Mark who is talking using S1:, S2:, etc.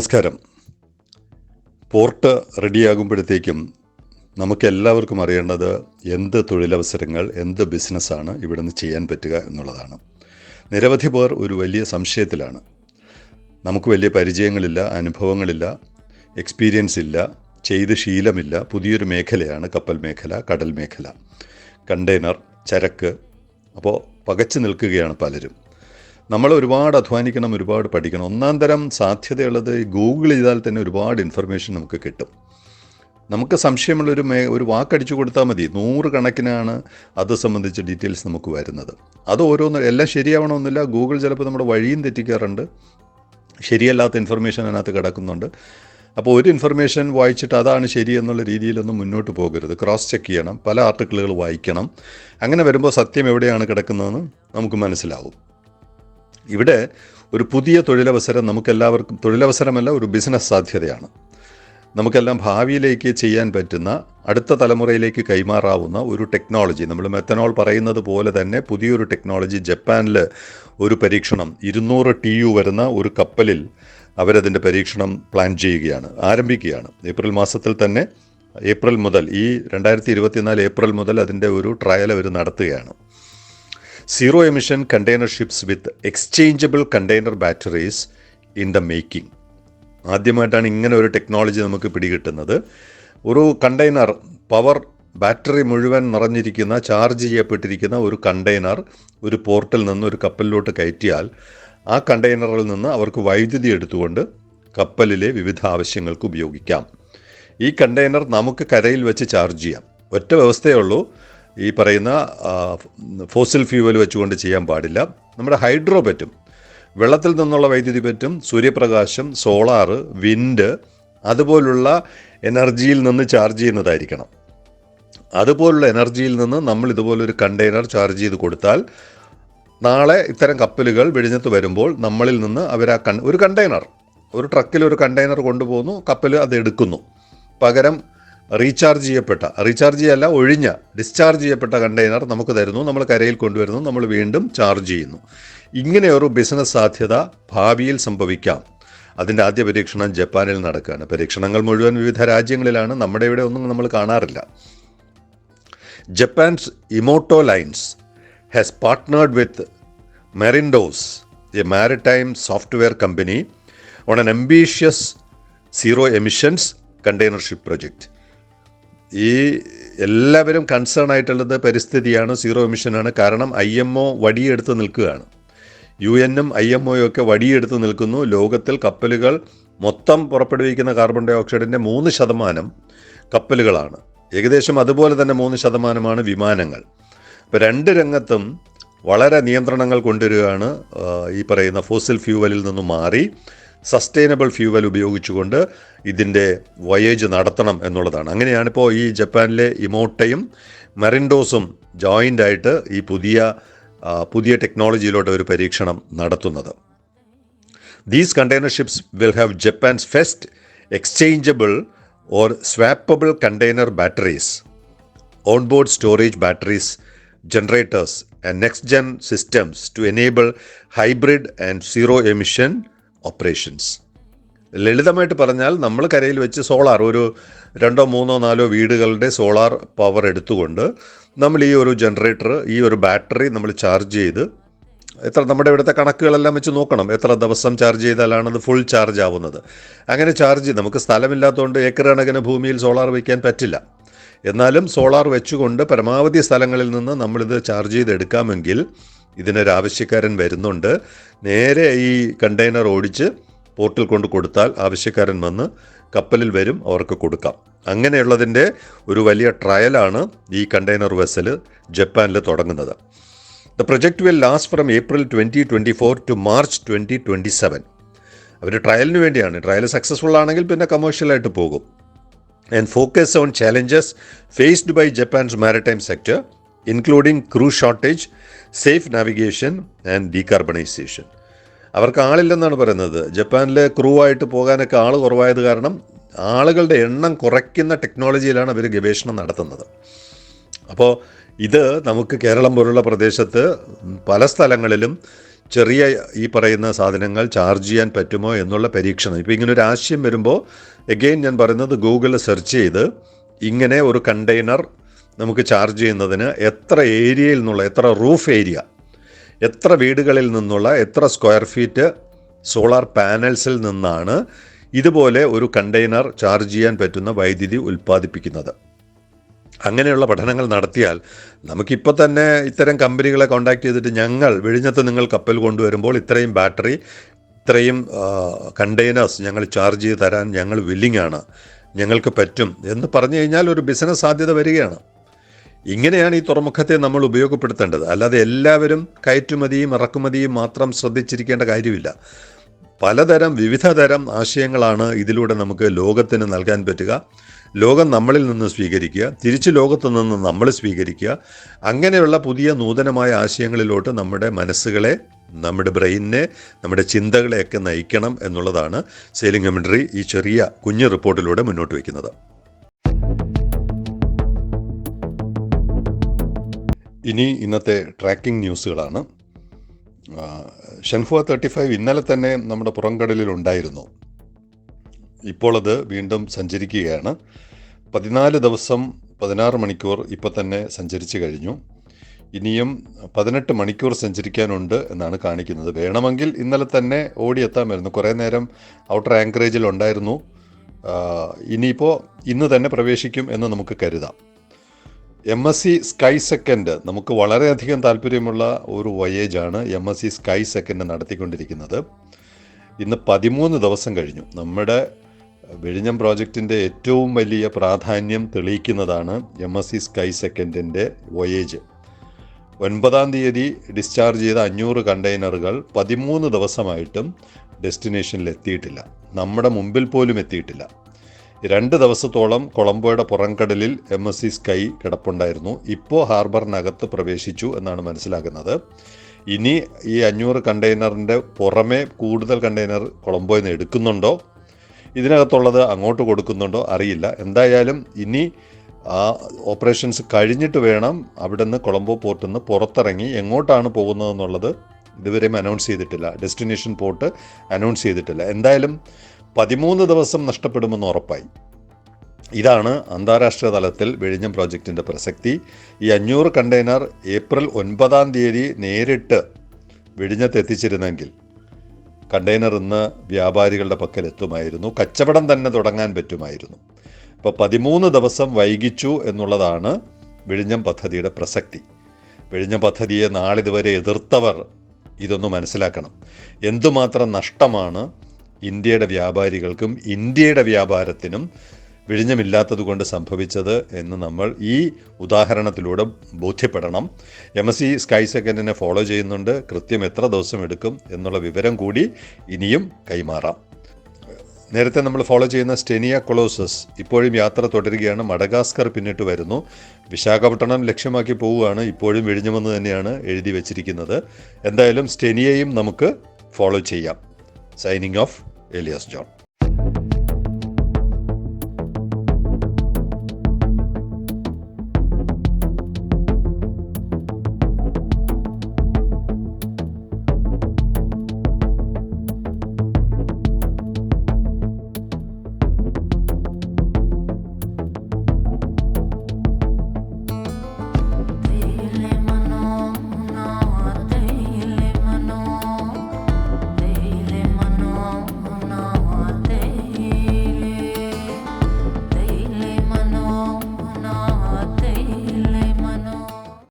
S1: നമസ്കാരം. പോർട്ട് റെഡിയാകുമ്പോഴത്തേക്കും നമുക്ക് എല്ലാവർക്കും അറിയേണ്ടത് എന്ത് തൊഴിലവസരങ്ങൾ എന്ത് ബിസിനസ്സാണ് ഇവിടെ നിന്ന് ചെയ്യാൻ പറ്റുക എന്നുള്ളതാണ്. നിരവധി പേർ ഒരു വലിയ സംശയത്തിലാണ്. നമുക്ക് വലിയ പരിചയങ്ങളില്ല അനുഭവങ്ങളില്ല എക്സ്പീരിയൻസ് ഇല്ല ചെയ്ത് ശീലമില്ല പുതിയൊരു മേഖലയാണ് കപ്പൽ മേഖല കടൽ മേഖല കണ്ടെയ്നർ ചരക്ക്. അപ്പോൾ പകച്ചു നിൽക്കുകയാണ് പലരും. നമ്മൾ ഒരുപാട് അധ്വാനിക്കണം ഒരുപാട് പഠിക്കണം. ഒന്നാം തരം സാധ്യതയുള്ളത് ഗൂഗിൾ ചെയ്താൽ തന്നെ ഒരുപാട് ഇൻഫർമേഷൻ നമുക്ക് കിട്ടും. നമുക്ക് സംശയമുള്ളൊരു മേ ഒരു വാക്കടിച്ചു കൊടുത്താൽ മതി. നൂറ് കണക്കിനാണ് അത് സംബന്ധിച്ച് ഡീറ്റെയിൽസ് നമുക്ക് വരുന്നത്. അത് ഓരോന്ന് എല്ലാം ശരിയാവണമെന്നില്ല. ഗൂഗിൾ ചിലപ്പോൾ നമ്മുടെ വഴിയും തെറ്റിക്കാറുണ്ട്. ശരിയല്ലാത്ത ഇൻഫർമേഷൻ അതിനകത്ത് കിടക്കുന്നുണ്ട്. അപ്പോൾ ഒരു ഇൻഫർമേഷൻ വായിച്ചിട്ട് അതാണ് ശരി എന്നുള്ള രീതിയിലൊന്നും മുന്നോട്ട് പോകരുത്. ക്രോസ് ചെക്ക് ചെയ്യണം. പല ആർട്ടിക്കിളുകൾ വായിക്കണം. അങ്ങനെ വരുമ്പോൾ സത്യം എവിടെയാണ് കിടക്കുന്നതെന്ന് നമുക്ക് മനസ്സിലാവും. ഇവിടെ ഒരു പുതിയ തൊഴിലവസരം നമുക്കെല്ലാവർക്കും തൊഴിലവസരമല്ല ഒരു ബിസിനസ് സാധ്യതയാണ്. നമുക്കെല്ലാം ഭാവിയിലേക്ക് ചെയ്യാൻ പറ്റുന്ന അടുത്ത തലമുറയിലേക്ക് കൈമാറാവുന്ന ഒരു ടെക്നോളജി. നമ്മൾ മെത്തനോൾ പറയുന്നത് പോലെ തന്നെ പുതിയൊരു ടെക്നോളജി. ജപ്പാനിൽ ഒരു പരീക്ഷണം ഇരുന്നൂറ് ടി യു വരുന്ന ഒരു കപ്പലിൽ അവരതിന്റെ പരീക്ഷണം പ്ലാൻ ചെയ്യുകയാണ് ആരംഭിക്കുകയാണ്. ഏപ്രിൽ മാസത്തിൽ തന്നെ ഏപ്രിൽ മുതൽ ഈ രണ്ടായിരത്തി ഇരുപത്തിനാല് ഏപ്രിൽ മുതൽ അതിന്റെ ഒരു ട്രയൽ അവർ നടത്തുകയാണ്. Zero emission container ships with exchangeable container batteries in the making ആദ്യമായിട്ടാണ് ഇങ്ങനെ ഒരു ടെക്നോളജി നമുക്ക് പിടികിട്ടുന്നത്. ഒരു കണ്ടെയ്നർ പവർ ബാറ്ററി മുഴുവൻ നിറഞ്ഞിരിക്കുന്ന ചാർജ് ചെയ്യപ്പെട്ടിരിക്കുന്ന ഒരു കണ്ടെയ്നർ ഒരു പോർട്ടിൽ നിന്ന് ഒരു കപ്പലിലോട്ട് കയറ്റിയാൽ ആ കണ്ടെയ്നറിൽ നിന്ന് അവർക്ക് വൈദ്യുതി എടുത്തുകൊണ്ട് കപ്പലിലെ വിവിധ ആവശ്യങ്ങൾക്ക് ഉപയോഗിക്കാം. ഈ കണ്ടെയ്നർ നമുക്ക് കരയിൽ വെച്ച് ചാർജ് ചെയ്യാം. ഒറ്റ വ്യവസ്ഥയേ ഉള്ളൂ. ഈ പറയുന്ന ഫോസിൽ ഫ്യൂവൽ വെച്ചുകൊണ്ട് ചെയ്യാൻ പാടില്ല. നമ്മുടെ ഹൈഡ്രോ പറ്റും വെള്ളത്തിൽ നിന്നുള്ള വൈദ്യുതി പറ്റും സൂര്യപ്രകാശം സോളാറ് വിൻഡ് അതുപോലുള്ള എനർജിയിൽ നിന്ന് ചാർജ് ചെയ്യുന്നതായിരിക്കണം. അതുപോലുള്ള എനർജിയിൽ നിന്ന് നമ്മൾ ഇതുപോലൊരു കണ്ടെയ്നർ ചാർജ് ചെയ്ത് കൊടുത്താൽ നാളെ ഇത്തരം കപ്പലുകൾ വെടിഞ്ഞത്ത് വരുമ്പോൾ നമ്മളിൽ നിന്ന് അവർ ആ ഒരു കണ്ടെയ്നർ ഒരു ട്രക്കിൽ ഒരു കണ്ടെയ്നർ കൊണ്ടുപോകുന്നു കപ്പൽ അത് എടുക്കുന്നു. പകരം റീചാർജ് ചെയ്യപ്പെട്ട റീചാർജ് ചെയ്യല്ല ഒഴിഞ്ഞ ഡിസ്ചാർജ് ചെയ്യപ്പെട്ട കണ്ടെയ്നർ നമുക്ക് തരുന്നു നമ്മൾ കരയിൽ കൊണ്ടുവരുന്നു നമ്മൾ വീണ്ടും ചാർജ് ചെയ്യുന്നു. ഇങ്ങനെ ഒരു ബിസിനസ് സാധ്യത ഭാവിയിൽ സംഭവിക്കാം. അതിന്റെ ആദ്യ പരീക്ഷണം ജപ്പാനിൽ നടക്കുകയാണ്. പരീക്ഷണങ്ങൾ മുഴുവൻ വിവിധ രാജ്യങ്ങളിലാണ് നമ്മുടെ ഇവിടെ ഒന്നും നമ്മൾ കാണാറില്ല. Japan's Imoto lines has partnered with Marindows a maritime software company on an ambitious zero emissions containership project ഈ എല്ലാവരും കൺസേൺ ആയിട്ടുള്ളത് പരിസ്ഥിതിയാണ് സീറോ എമിഷനാണ് കാരണം ഐ എം ഒ വടിയെടുത്ത് നിൽക്കുകയാണ്. യു എന്നും ഐ എം ഒയും ഒക്കെ വടിയെടുത്ത് നിൽക്കുന്നു. ലോകത്തിൽ കപ്പലുകൾ മൊത്തം പുറപ്പെടുവിക്കുന്ന കാർബൺ ഡൈ ഓക്സൈഡിന്റെ മൂന്ന് ശതമാനം കപ്പലുകളാണ്. ഏകദേശം അതുപോലെ തന്നെ മൂന്ന് ശതമാനമാണ് വിമാനങ്ങൾ. അപ്പോൾ രണ്ട് രംഗത്തും വളരെ നിയന്ത്രണങ്ങൾ കൊണ്ടുവരികയാണ് ഈ പറയുന്ന ഫോസിൽ ഫ്യൂവലിൽ നിന്നും മാറി. സസ്റ്റൈനബിൾ ഫ്യൂവൽ ഉപയോഗിച്ചുകൊണ്ട് ഇതിന്റെ വയേജ് നടത്തണം എന്നുള്ളതാണ്. അങ്ങനെയാണ് ഇപ്പോൾ ഈ ജപ്പാനിലെ ഇമോട്ടയും മെറിൻഡോസും ജോയിന്റ് ആയിട്ട് ഈ പുതിയ പുതിയ ടെക്നോളജിയിലോട്ട് ഒരു പരീക്ഷണം നടത്തുന്നത്. These container ships will have Japan's first exchangeable or swappable container batteries on board storage batteries generators and next gen systems to enable hybrid and zero emission operations. ലളിതമായിട്ട് പറഞ്ഞാൽ നമ്മൾ കരയിൽ വെച്ച് സോളാർ ഒരു രണ്ടോ മൂന്നോ നാലോ വീടുകളുടെ സോളാർ പവർ എടുത്തുകൊണ്ട് നമ്മൾ ഈ ഒരു ജനറേറ്റർ ഈ ഒരു ബാറ്ററി നമ്മൾ ചാർജ് ചെയ്ത് എത്ര നമ്മുടെ ഇവിടുത്തെ കണക്കുകളെല്ലാം വെച്ച് നോക്കണം. എത്ര ദിവസം ചാർജ് ചെയ്താലാണ് അത് ഫുൾ ചാർജ് ആവുന്നത്. അങ്ങനെ ചാർജ് നമുക്ക് സ്ഥലമില്ലാത്തതുകൊണ്ട് ഏക്കർ കണക്കിന് ഭൂമിയിൽ സോളാർ വയ്ക്കാൻ പറ്റില്ല. എന്നാലും സോളാർ വെച്ചുകൊണ്ട് പരമാവധി സ്ഥലങ്ങളിൽ നിന്ന് നമ്മളിത് ചാർജ് ചെയ്തെടുക്കാമെങ്കിൽ ഇതിനൊരു ആവശ്യക്കാരൻ വരുന്നുണ്ട്. നേരെ ഈ കണ്ടെയ്നർ ഓടിച്ച് പോർട്ടിൽ കൊണ്ട് കൊടുത്താൽ ആവശ്യക്കാരൻ വന്ന് കപ്പലിൽ വരും അവർക്ക് കൊടുക്കാം. അങ്ങനെയുള്ളതിന്റെ ഒരു വലിയ ട്രയലാണ് ഈ കണ്ടെയ്നർ വെസൽ ജപ്പാനിൽ തുടങ്ങുന്നത്. The project will last from April twenty twenty four to March twenty twenty seven. അവർ ട്രയലിന് വേണ്ടിയാണ്. ട്രയൽ സക്സസ്ഫുൾ ആണെങ്കിൽ പിന്നെ കമേഴ്ഷ്യലായിട്ട് പോകും. And focus on challenges faced by Japan's maritime sector including crew shortage safe navigation and decarbonisation അവർക്ക് ആളില്ലെന്നാണ് പറയുന്നത്. ജപ്പാനിലെ ക്രൂ ആയിട്ട് പോകാനൊക്കെ ആൾ കുറവായത് കാരണം ആളുകളുടെ എണ്ണം കുറയ്ക്കുന്ന ടെക്നോളജിയിലാണ് അവർ ഗവേഷണം നടത്തുന്നത്. അപ്പോൾ ഇത് നമുക്ക് കേരളം പോലുള്ള പ്രദേശത്ത് പല സ്ഥലങ്ങളിലും ചെറിയ ഈ പറയുന്ന സാധനങ്ങൾ ചാർജ് ചെയ്യാൻ പറ്റുമോ എന്നുള്ള പരീക്ഷണം. ഇപ്പോൾ ഇങ്ങനെ ഒരു ആശയം വരുമ്പോൾ എഗെയിൻ ഞാൻ പറയുന്നത് ഗൂഗിളിൽ സെർച്ച് ചെയ്ത് ഇങ്ങനെ ഒരു കണ്ടെയ്നർ നമുക്ക് ചാർജ് ചെയ്യുന്നതിന് എത്ര ഏരിയയിൽ നിന്നുള്ള എത്ര റൂഫ് ഏരിയ എത്ര വീടുകളിൽ നിന്നുള്ള എത്ര സ്ക്വയർ ഫീറ്റ് സോളാർ പാനൽസിൽ നിന്നാണ് ഇതുപോലെ ഒരു കണ്ടെയ്നർ ചാർജ് ചെയ്യാൻ പറ്റുന്ന വൈദ്യുതി ഉൽപ്പാദിപ്പിക്കുന്നത്. അങ്ങനെയുള്ള പഠനങ്ങൾ നടത്തിയാൽ നമുക്കിപ്പോൾ തന്നെ ഇത്തരം കമ്പനികളെ കോൺടാക്ട് ചെയ്തിട്ട് ഞങ്ങൾ വിഴിഞ്ഞത്ത് നിങ്ങൾ കപ്പൽ കൊണ്ടുവരുമ്പോൾ ഇത്രയും ബാറ്ററി ഇത്രയും കണ്ടെയ്നേഴ്സ് ഞങ്ങൾ ചാർജ് ചെയ്ത് തരാൻ ഞങ്ങൾ വില്ലിംഗ് ആണ് ഞങ്ങൾക്ക് പറ്റും എന്ന് പറഞ്ഞു കഴിഞ്ഞാൽ ഒരു ബിസിനസ് സാധ്യത വരികയാണ്. ഇങ്ങനെയാണ് ഈ തുറമുഖത്തെ നമ്മൾ ഉപയോഗപ്പെടുത്തേണ്ടത്. അല്ലാതെ എല്ലാവരും കയറ്റുമതിയും ഇറക്കുമതിയും മാത്രം ശ്രദ്ധിച്ചിരിക്കേണ്ട കാര്യമില്ല. പലതരം വിവിധ തരം ആശയങ്ങളാണ് ഇതിലൂടെ നമുക്ക് ലോകത്തിന് നൽകാൻ പറ്റുക. ലോകം നമ്മളിൽ നിന്ന് സ്വീകരിക്കുക. തിരിച്ച് ലോകത്തു നിന്ന് നമ്മൾ സ്വീകരിക്കുക. അങ്ങനെയുള്ള പുതിയ നൂതനമായ ആശയങ്ങളിലോട്ട് നമ്മുടെ മനസ്സുകളെ നമ്മുടെ ബ്രെയിനിനെ നമ്മുടെ ചിന്തകളെയൊക്കെ നയിക്കണം എന്നുള്ളതാണ് സെയിലിംഗ് കമൻട്രി ഈ ചെറിയ കുഞ്ഞു റിപ്പോർട്ടിലൂടെ മുന്നോട്ട് വയ്ക്കുന്നത്. ഇനി ഇന്നത്തെ ട്രാക്കിംഗ് ന്യൂസുകളാണ് ഷെൻഫുവ തേർട്ടി ഫൈവ് ഇന്നലെ തന്നെ നമ്മുടെ പുറംകടലിൽ ഉണ്ടായിരുന്നു. ഇപ്പോൾ അത് വീണ്ടും സഞ്ചരിക്കുകയാണ്. പതിനാല് ദിവസം പതിനാറ് മണിക്കൂർ ഇപ്പോൾ തന്നെ സഞ്ചരിച്ചു കഴിഞ്ഞു. ഇനിയും പതിനെട്ട് മണിക്കൂർ സഞ്ചരിക്കാനുണ്ട് എന്നാണ് കാണിക്കുന്നത്. വേണമെങ്കിൽ ഇന്നലെ തന്നെ ഓടിയെത്താമായിരുന്നു. കുറേ നേരം ഔട്ടർ ആങ്കറേജിൽ ഉണ്ടായിരുന്നു. ഇനിയിപ്പോൾ ഇന്ന് തന്നെ പ്രവേശിക്കും എന്ന് നമുക്ക് കരുതാം. M S C sky second നമുക്ക് വളരെയധികം താല്പര്യമുള്ള ഒരു വയേജാണ് M S C sky second നടത്തിക്കൊണ്ടിരിക്കുന്നത്. ഇന്ന് പതിമൂന്ന് ദിവസം കഴിഞ്ഞു. നമ്മുടെ വിഴിഞ്ഞം പ്രോജക്റ്റിന്റെ ഏറ്റവും വലിയ പ്രാധാന്യം തെളിയിക്കുന്നതാണ് എം എസ് സി സ്കൈ സെക്കൻഡിന്റെ വയേജ് ഒൻപതാം തീയതി ഡിസ്ചാർജ് ചെയ്ത അഞ്ഞൂറ് കണ്ടെയ്നറുകൾ പതിമൂന്ന് ദിവസമായിട്ടും ഡെസ്റ്റിനേഷനിൽ എത്തിയിട്ടില്ല നമ്മുടെ മുമ്പിൽ പോലും എത്തിയിട്ടില്ല. രണ്ട് ദിവസത്തോളം കൊളംബോയുടെ പുറംകടലിൽ എം എസ് സി സ്കൈ കിടപ്പുണ്ടായിരുന്നു. ഇപ്പോൾ ഹാർബറിനകത്ത് പ്രവേശിച്ചു എന്നാണ് മനസ്സിലാക്കുന്നത് ഇനി ഈ അഞ്ഞൂറ് കണ്ടെയ്നറിന്റെ പുറമെ കൂടുതൽ കണ്ടെയ്നർ കൊളംബോയിൽ നിന്ന് എടുക്കുന്നുണ്ടോ? ഇതിനകത്തുള്ളത് അങ്ങോട്ട് കൊടുക്കുന്നുണ്ടോ അറിയില്ല. എന്തായാലും ഇനി ആ ഓപ്പറേഷൻസ് കഴിഞ്ഞിട്ട് വേണം അവിടെ നിന്ന് കൊളംബോ പോർട്ടിൽ നിന്ന് പുറത്തിറങ്ങി. എങ്ങോട്ടാണ് പോകുന്നതെന്നുള്ളത് ഇതുവരെയും അനൗൺസ് ചെയ്തിട്ടില്ല. ഡെസ്റ്റിനേഷൻ പോർട്ട് അനൗൺസ് ചെയ്തിട്ടില്ല. എന്തായാലും പതിമൂന്ന് ദിവസം നഷ്ടപ്പെടുമെന്ന് ഉറപ്പായി. ഇതാണ് അന്താരാഷ്ട്ര തലത്തിൽ വെഴിഞ്ഞം പ്രോജക്റ്റിന്റെ പ്രസക്തി. ഈ അഞ്ഞൂറ് കണ്ടെയ്നർ ഏപ്രിൽ ഒൻപതാം തീയതി നേരിട്ട് വിഴിഞ്ഞത്ത് എത്തിച്ചിരുന്നെങ്കിൽ കണ്ടെയ്നർ ഇന്ന് വ്യാപാരികളുടെ പക്കൽ എത്തുമായിരുന്നു. കച്ചവടം തന്നെ തുടങ്ങാൻ പറ്റുമായിരുന്നു. ഇപ്പോൾ പതിമൂന്ന് ദിവസം വൈകിച്ചു എന്നുള്ളതാണ് വിഴിഞ്ഞം പദ്ധതിയുടെ പ്രസക്തി. വിഴിഞ്ഞം പദ്ധതിയെ നാളിതുവരെ എതിർത്തവർ ഇതൊന്ന് മനസ്സിലാക്കണം. എന്തുമാത്രം നഷ്ടമാണ് ഇന്ത്യയുടെ വ്യാപാരികൾക്കും ഇന്ത്യയുടെ വ്യാപാരത്തിനും വിഴിഞ്ഞമില്ലാത്തതുകൊണ്ട് സംഭവിച്ചത് എന്ന് നമ്മൾ ഈ ഉദാഹരണത്തിലൂടെ ബോധ്യപ്പെടണം. എം എസ് സി സ്കൈ സെക്കൻഡിനെ ഫോളോ ചെയ്യുന്നുണ്ട്. കൃത്യം എത്ര ദിവസം എടുക്കും എന്നുള്ള വിവരം കൂടി ഇനിയും കൈമാറാം. നേരത്തെ നമ്മൾ ഫോളോ ചെയ്യുന്ന സ്റ്റെനിയ കൊളോസസ് ഇപ്പോഴും യാത്ര തുടരുകയാണ്. മഡഗാസ്കർ പിന്നിട്ട് വരുന്നു. വിശാഖപട്ടണം ലക്ഷ്യമാക്കി പോവുകയാണ്. ഇപ്പോഴും വിഴിഞ്ഞുമെന്ന് തന്നെയാണ് എഴുതി വച്ചിരിക്കുന്നത്. എന്തായാലും സ്റ്റെനിയയും നമുക്ക് ഫോളോ ചെയ്യാം. Signing off Elias John.